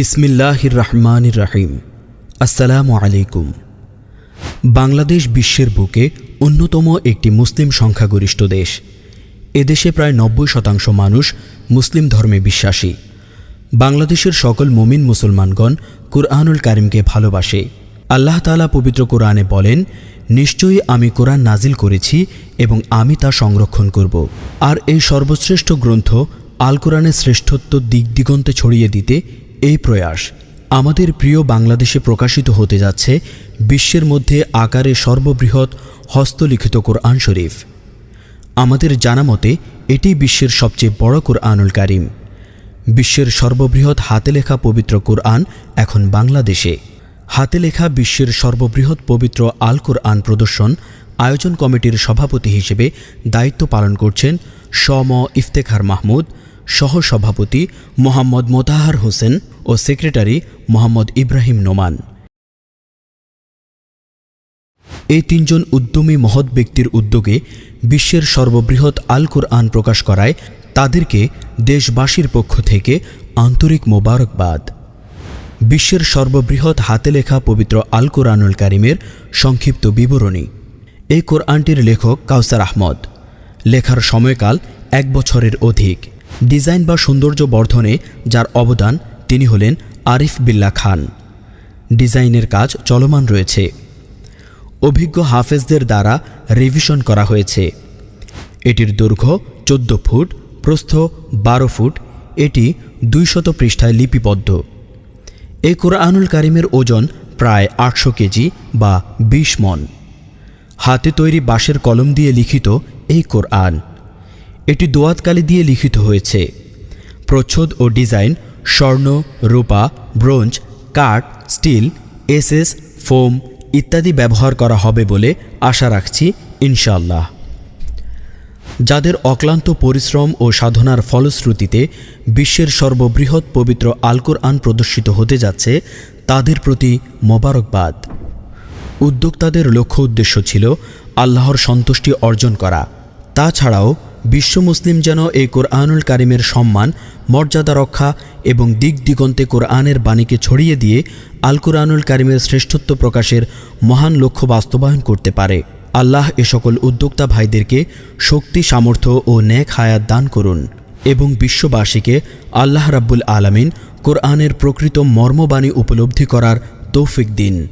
বিসমিল্লাহির রহমানির রাহিম আসসালামু আলাইকুম। বাংলাদেশ বিশ্বের বুকে অন্যতম একটি মুসলিম সংখ্যাগরিষ্ঠ দেশ। এদেশে প্রায় নব্বই শতাংশ মানুষ মুসলিম ধর্মে বিশ্বাসী। বাংলাদেশের সকল মুমিন মুসলমানগণ কুরআনুল কারিমকে ভালোবাসে। আল্লাহ তাআলা পবিত্র কোরআনে বলেন, নিশ্চয়ই আমি কোরআন নাজিল করেছি এবং আমি তা সংরক্ষণ করব। আর এই সর্বশ্রেষ্ঠ গ্রন্থ আল কোরআনের শ্রেষ্ঠত্ব দিক দিগন্তে ছড়িয়ে দিতে এই প্রয়াস আমাদের প্রিয় বাংলাদেশে প্রকাশিত হতে যাচ্ছে বিশ্বের মধ্যে আকারে সর্ববৃহৎ হস্তলিখিত কোরআন শরীফ। আমাদের জানা মতে, এটি বিশ্বের সবচেয়ে বড় কোরআনুল কারিম। বিশ্বের সর্ববৃহৎ হাতে লেখা পবিত্র কোরআন এখন বাংলাদেশে। হাতে লেখা বিশ্বের সর্ববৃহৎ পবিত্র আল কোরআন প্রদর্শন আয়োজন কমিটির সভাপতি হিসেবে দায়িত্ব পালন করছেন সম ইফতেখার মাহমুদ, সহসভাপতি মোহাম্মদ মোতাহার হোসেন ও সেক্রেটারি মোহাম্মদ ইব্রাহিম নোমান। এই তিনজন উদ্যমী মহৎ ব্যক্তির উদ্যোগে বিশ্বের সর্ববৃহৎ আল কোরআন প্রকাশ করায় তাদেরকে দেশবাসীর পক্ষ থেকে আন্তরিক মোবারকবাদ। বিশ্বের সর্ববৃহৎ হাতে লেখা পবিত্র আল কোরআনুল কারিমের সংক্ষিপ্ত বিবরণী। এই কোরআনটির লেখক কাউসার আহমদ। লেখার সময়কাল এক বছরের অধিক। ডিজাইন বা সৌন্দর্য বর্ধনে যার অবদান তিনি হলেন আরিফ বিল্লা খান। ডিজাইনের কাজ চলমান রয়েছে। অভিজ্ঞ হাফেজদের দ্বারা রিভিশন করা হয়েছে। এটির দৈর্ঘ্য চোদ্দ ফুট, প্রস্থ বারো ফুট, এটি দুইশত পৃষ্ঠায় লিপিবদ্ধ। এই কোরআনুল কারিমের ওজন প্রায় আটশো কেজি বা বিশ মন। হাতে তৈরি বাঁশের কলম দিয়ে লিখিত এই কোরআন। এটি দোয়াতকালি দিয়ে লিখিত হয়েছে। প্রচ্ছদ ও ডিজাইন স্বর্ণ, রূপা, ব্রোঞ্জ, কাঠ, স্টিল, এসএস, ফোম ইত্যাদি ব্যবহার করা হবে বলে আশা রাখছি ইনশাল্লাহ যাদের অক্লান্ত পরিশ্রম ও সাধনার ফলশ্রুতিতে বিশ্বের সর্ববৃহৎ পবিত্র আলকুর আন প্রদর্শিত হতে যাচ্ছে, তাদের প্রতি মোবারকবাদ। উদ্যোক্তাদের লক্ষ্য উদ্দেশ্য ছিল আল্লাহর সন্তুষ্টি অর্জন করা। তাছাড়াও বিশ্ব মুসলিম যেন এই কোরআনুল কারিমের সম্মান, মর্যাদা রক্ষা এবং দিক দিগন্তে কোরআনের বাণীকে ছড়িয়ে দিয়ে আল কোরআনুল কারিমের শ্রেষ্ঠত্ব প্রকাশের মহান লক্ষ্য বাস্তবায়ন করতে পারে। আল্লাহ এ সকল উদ্যোক্তা ভাইদেরকে শক্তি, সামর্থ্য ও ন্যাক হায়াত দান করুন এবং বিশ্ববাসীকে আল্লাহ রাব্বুল আলামিন কোরআনের প্রকৃত মর্মবাণী উপলব্ধি করার তৌফিক দিন।